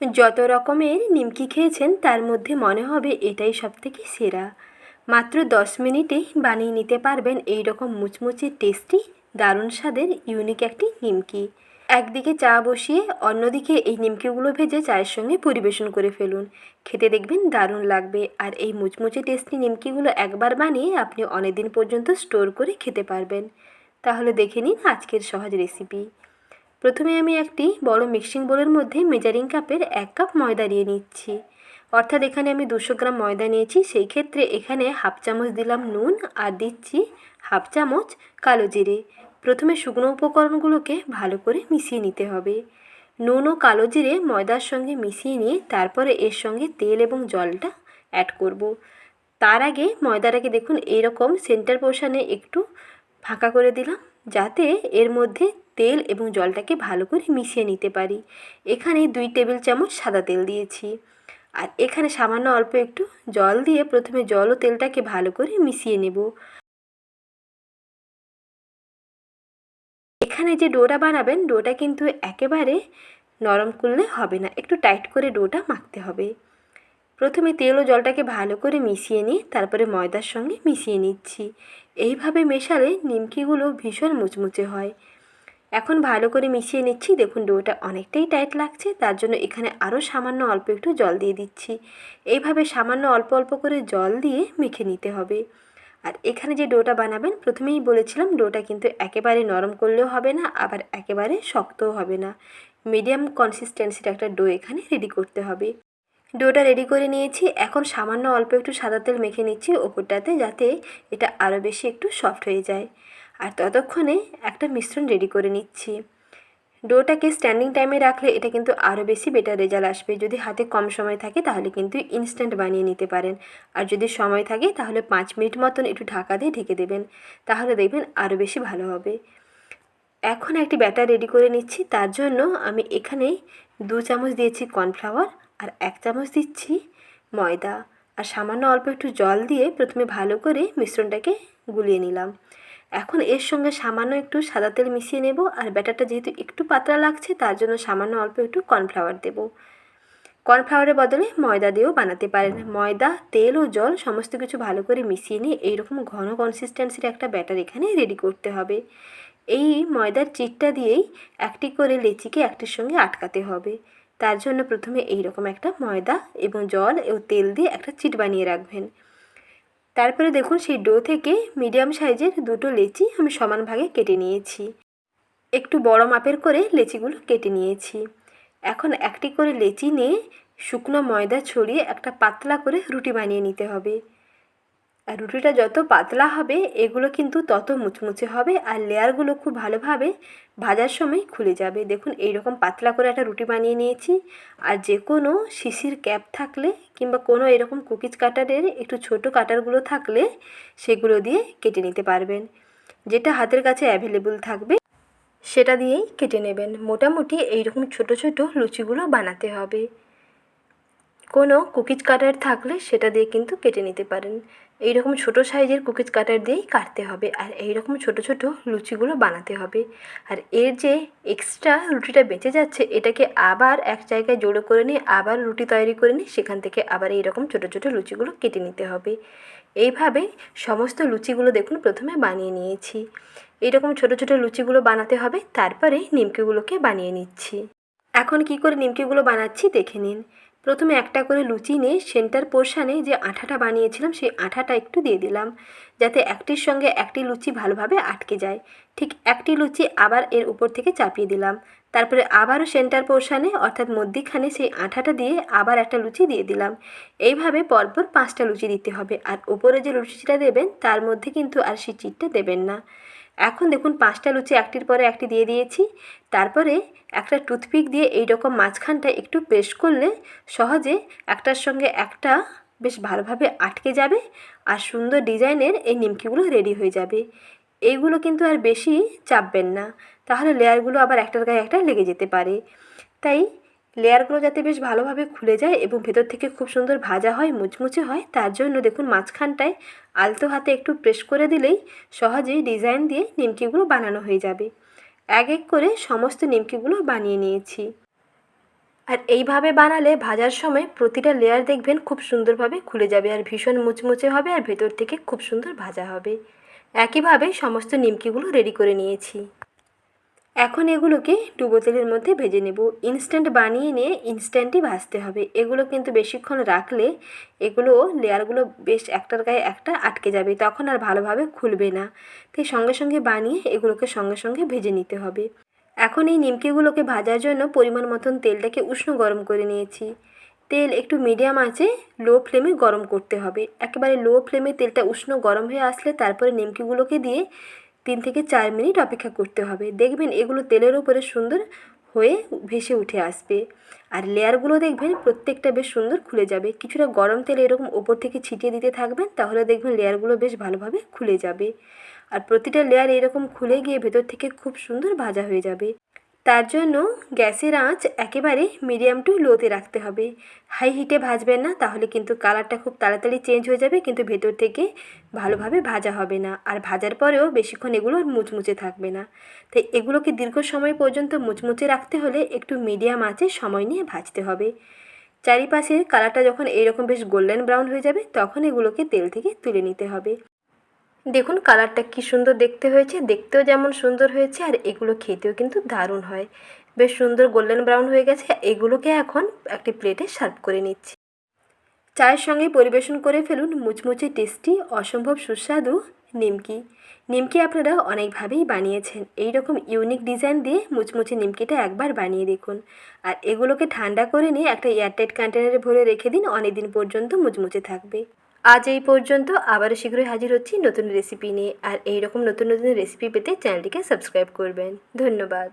যত রকমের নিমকি খেয়েছেন, তার মধ্যে মনে হবে এটাই সবথেকে সেরা। মাত্র দশ মিনিটেই বানিয়ে নিতে পারবেন এই রকম মুচমুচে টেস্টি, দারুণ স্বাদের ইউনিক একটি নিমকি। একদিকে চা বসিয়ে অন্যদিকে এই নিমকিগুলো ভেজে চায়ের সঙ্গে পরিবেশন করে ফেলুন। খেতে দেখবেন দারুণ লাগবে। আর এই মুচমুচে টেস্টি নিমকিগুলো একবার বানিয়ে আপনি অনেক দিন পর্যন্ত স্টোর করে খেতে পারবেন। তাহলে দেখে নিন আজকের সহজ রেসিপি। প্রথমে আমি একটি বড় মিক্সিং বোলের মধ্যে মেজারিং কাপের এক কাপ ময়দা দিয়ে নিচ্ছি। অর্থাৎ এখানে আমি দুশো গ্রাম ময়দা নিয়েছি, সেই ক্ষেত্রে এখানে হাফ চামচ দিলাম নুন আর দিচ্ছি হাফ চামচ কালো জিরে। প্রথমে শুকনো উপকরণগুলোকে ভালো করে মিশিয়ে নিতে হবে। নুন ও কালো জিরে ময়দার সঙ্গে মিশিয়ে নিয়ে তারপরে এর সঙ্গে তেল এবং জলটা অ্যাড করব। তার আগে ময়দাটাকে দেখুন এইরকম সেন্টার পোর্শানে একটু ফাঁকা করে দিলাম, যাতে এর মধ্যে তেল এবং জলটাকে ভালো করে মিশিয়ে নিতে পারি। এখানে দুই টেবিল চামচ সাদা তেল দিয়েছি। আর এখানে সামান্য অল্প একটু জল দিয়ে প্রথমে জল ও তেলটাকে ভালো করে মিশিয়ে নেব। এখানে যে ডোটা বানাবেন, ডোটা কিন্তু একেবারে নরম করলে হবে না, একটু টাইট করে ডোটা মাখতে হবে। প্রথমে তেল ও জলটাকে ভালো করে মিশিয়ে নিয়ে তারপরে ময়দার সঙ্গে মিশিয়ে নিচ্ছি। এইভাবে মেশালে নিমকিগুলো ভীষণ মুচমুচে হয়। এখন ভালো করে মিশিয়ে নিচ্ছি। দেখুন ডোটা অনেকটাই টাইট লাগছে, তার জন্য এখানে আরও সামান্য অল্প একটু জল দিয়ে দিচ্ছি। এইভাবে সামান্য অল্প অল্প করে জল দিয়ে মেখে নিতে হবে। আর এখানে যে ডোটা বানাবেন, প্রথমেই বলেছিলাম ডোটা কিন্তু একেবারে নরম করলেও হবে না, আবার একেবারে শক্তও হবে না। মিডিয়াম কনসিস্টেন্সির একটা ডো এখানে রেডি করতে হবে। ডোটা রেডি করে নিয়েছি, এখন সামান্য অল্প একটু সাদা তেল মেখে নিচ্ছি ওপরটাতে যাতে এটা আরও বেশি একটু সফট হয়ে যায়। আর ততক্ষণে একটা মিশ্রণ রেডি করে নিচ্ছি। ডোটাকে স্ট্যান্ডিং টাইমে রাখলে এটা কিন্তু আরও বেশি বেটার রেজাল্ট আসবে। যদি হাতে কম সময় থাকে তাহলে কিন্তু ইনস্ট্যান্ট বানিয়ে নিতে পারেন। আর যদি সময় থাকে তাহলে পাঁচ মিনিট মতন একটু ঢাকা দিয়ে ঢেকে দেবেন। তাহলে দেখবেন আরও বেশি ভালো হবে। এখন একটি ব্যাটার রেডি করে নিচ্ছি। তার জন্য আমি এখানে দু চামচ দিয়েছি কর্নফ্লাওয়ার আর এক চামচ দিচ্ছি ময়দা। আর সামান্য অল্প একটু জল দিয়ে প্রথমে ভালো করে মিশ্রণটাকে গুলিয়ে নিলাম। এখন এর সঙ্গে সামান্য একটু সাদা তেল মিশিয়ে নেব আর ব্যাটারটা যেহেতু একটু পাতলা লাগছে, তার জন্য সামান্য অল্প একটু কর্নফ্লাওয়ার দেবো। কর্নফ্লাওয়ারের বদলে ময়দা দিয়েও বানাতে পারেন। ময়দা, তেল ও জল সমস্ত কিছু ভালো করে মিশিয়ে নিয়ে এইরকম ঘন কনসিস্টেন্সির একটা ব্যাটার এখানে রেডি করতে হবে। এই ময়দার চিটটা দিয়েই একটি করে লেচিকে একটির সঙ্গে আটকাতে হবে। তার জন্য প্রথমে এইরকম একটা ময়দা এবং জল ও তেল দিয়ে একটা চিট বানিয়ে রাখবেন। তারপরে দেখুন সেই ডো থেকে মিডিয়াম সাইজের দুটো লেচি আমি সমান ভাগে কেটে নিয়েছি। একটু বড় মাপের করে লেচিগুলো কেটে নিয়েছি। এখন একটি করে লেচি নিয়ে শুকনো ময়দা ছড়িয়ে একটা পাতলা করে রুটি বানিয়ে নিতে হবে। রুটিটা যত পাতলা হবে, এগুলো কিন্তু তত মুচমুচে হবে আর লেয়ারগুলো খুব ভালোভাবে ভাজার সময় খুলে যাবে। দেখুন, এইরকম পাতলা করে একটা রুটি বানিয়ে নিয়েছি। আর যে কোনো শিশির ক্যাপ থাকলে কিংবা কোনো এরকম কুকিজ কাটারের একটু ছোট কাটারগুলো থাকলে সেগুলো দিয়ে কেটে নিতে পারবেন। যেটা হাতের কাছে অ্যাভেলেবল থাকবে, সেটা দিয়েই কেটে নেবেন। মোটামুটি এইরকম ছোট ছোট লুচিগুলো বানাতে হবে। কোনো কুকিজ কাটার থাকলে সেটা দিয়ে কিন্তু কেটে নিতে পারেন। এই রকম ছোটো সাইজের কুকিজ কাটার দিয়েই কাটতে হবে আর এই রকম ছোটো ছোটো লুচিগুলো বানাতে হবে। আর এর যে এক্সট্রা রুটিটা বেঁচে যাচ্ছে, এটাকে আবার এক জায়গায় জোড়ো করে নিয়ে, আবার রুটি তৈরি করে নিয়ে, সেখান থেকে আবার এই রকম ছোটো ছোটো লুচিগুলো কেটে নিতে হবে। এইভাবে সমস্ত লুচিগুলো দেখুন, প্রথমে বানিয়ে নিয়েছি। এইরকম ছোটো ছোটো লুচিগুলো বানাতে হবে, তারপরে নিমকিগুলোকে বানিয়ে নিচ্ছি। এখন কি করে নিমকিগুলো বানাচ্ছি, দেখে নিন। প্রথমে একটা করে লুচি নিয়ে সেন্টার পোর্শানে যে আঠাটা বানিয়েছিলাম, সেই আঠাটা একটু দিয়ে দিলাম, যাতে একটির সঙ্গে একটি লুচি ভালোভাবে আটকে যায়। ঠিক একটি লুচি আবার এর উপর থেকে চাপিয়ে দিলাম। তারপরে আবারও সেন্টার পোর্শানে, অর্থাৎ মধ্যিখানে সেই আঠাটা দিয়ে আবার একটা লুচি দিয়ে দিলাম। এইভাবে পরপর পাঁচটা লুচি দিতে হবে। আর উপরে যে লুচিটা দেবেন, তার মধ্যে কিন্তু আর সেই চিটটা দেবেন না। এখন দেখুন পাঁচটা লুচি একটির পরে একটি দিয়ে দিয়েছি। তারপরে একটা টুথপিক দিয়ে এই রকম মাঝখানটা একটু প্রেস করলে সহজে একটার সঙ্গে একটা বেশ ভালোভাবে আটকে যাবে আর সুন্দর ডিজাইনের এই নিমকিগুলো রেডি হয়ে যাবে। এইগুলো কিন্তু আর বেশি চাপবেন না। তাহলে লেয়ারগুলো আবার একটার গায়ে একটা লেগে যেতে পারে। তাই লেয়ারগুলো যাতে বেশ ভালোভাবে খুলে যায় এবং ভেতর থেকে খুব সুন্দর ভাজা হয়, মুচমুচে হয়, তার জন্য দেখুন মাঝখানটায় আলতো হাতে একটু প্রেস করে দিলেই সহজেই ডিজাইন দিয়ে নিমকিগুলো বানানো হয়ে যাবে। এক এক করে সমস্ত নিমকিগুলো বানিয়ে নিয়েছি। আর এইভাবে বানালে ভাজার সময় প্রতিটা লেয়ার দেখবেন খুব সুন্দরভাবে খুলে যাবে আর ভীষণ মুচমুচে হবে আর ভেতর থেকে খুব সুন্দর ভাজা হবে। একইভাবে সমস্ত নিমকিগুলো রেডি করে নিয়েছি। এখন এগুলোকে ডুবো তেলের মধ্যে ভেজে নেব। ইনস্ট্যান্ট বানিয়ে নিয়ে ইনস্ট্যান্টই ভাজতে হবে। এগুলো কিন্তু বেশিক্ষণ রাখলে এগুলো লেয়ারগুলো বেশ একটার গায়ে একটা আটকে যাবে। তখন আর ভালোভাবে খুলবে না। তাই সঙ্গে সঙ্গে বানিয়ে এগুলোকে সঙ্গে সঙ্গে ভেজে নিতে হবে। এখন এই নিমকিগুলোকে ভাজার জন্য পরিমাণ মতন তেলটাকে উষ্ণ গরম করে নিয়েছি। তেল একটু মিডিয়াম আঁচে লো ফ্লেমে গরম করতে হবে। একেবারে লো ফ্লেমে তেলটা উষ্ণ গরম হয়ে আসলে তারপরে নিমকিগুলোকে দিয়ে তিন থেকে চার মিনিট অপেক্ষা করতে হবে। দেখবেন এগুলো তেলের উপরে সুন্দর হয়ে ভেসে উঠে আসবে। আর লেয়ারগুলো দেখবেন প্রত্যেকটা বেশ সুন্দর খুলে যাবে। কিছুটা গরম তেল এরকম ওপর থেকে ছিটিয়ে দিতে থাকবেন, তাহলে দেখবেন লেয়ারগুলো বেশ ভালোভাবে খুলে যাবে। আর প্রতিটা লেয়ার এরকম খুলে গিয়ে ভেতর থেকে খুব সুন্দর ভাজা হয়ে যাবে। তার জন্য গ্যাসের আঁচ একেবারে মিডিয়াম টু লোতে রাখতে হবে। হাই হিটে ভাজবেন না, তাহলে কিন্তু কালারটা খুব তাড়াতাড়ি চেঞ্জ হয়ে যাবে, কিন্তু ভেতর থেকে ভালোভাবে ভাজা হবে না। আর ভাজার পরেও বেশিক্ষণ এগুলো মুচমুচে থাকবে না। তাই এগুলোকে দীর্ঘ সময় পর্যন্ত মুচমুচে রাখতে হলে একটু মিডিয়াম আঁচে সময় নিয়ে ভাজতে হবে। চারিপাশের কালারটা যখন এইরকম বেশ গোল্ডেন ব্রাউন হয়ে যাবে, তখন এগুলোকে তেল থেকে তুলে নিতে হবে। দেখুন কালারটা কি সুন্দর দেখতে হয়েছে, দেখতেও যেমন সুন্দর হয়েছে আর এগুলো খেতেও কিন্তু দারুণ হয়। বেশ সুন্দর গোল্ডেন ব্রাউন হয়ে গেছে, এগুলোকে এখন একটি প্লেটে সার্ভ করে নিচ্ছি। চায়ের সঙ্গে পরিবেশন করে ফেলুন মুচমুচে টেস্টি অসম্ভব সুস্বাদু নিমকি। নিমকি আপনারা অনেকভাবেই বানিয়েছেন। এই রকম ইউনিক ডিজাইন দিয়ে মুচমুচে নিমকিটা একবার বানিয়ে দেখুন। আর এগুলোকে ঠান্ডা করে নিয়ে একটা এয়ারটাইট কন্টেনারে ভরে রেখে দিন অনেক দিন পর্যন্ত মুচমুচে থাকবে। আজ এই পর্যন্ত আবারও শীঘ্রই হাজির হচ্ছি নতুন রেসিপি নিয়ে। আর এই রকম নতুন নতুন রেসিপি পেতে চ্যানেলটিকে সাবস্ক্রাইব করবেন। ধন্যবাদ।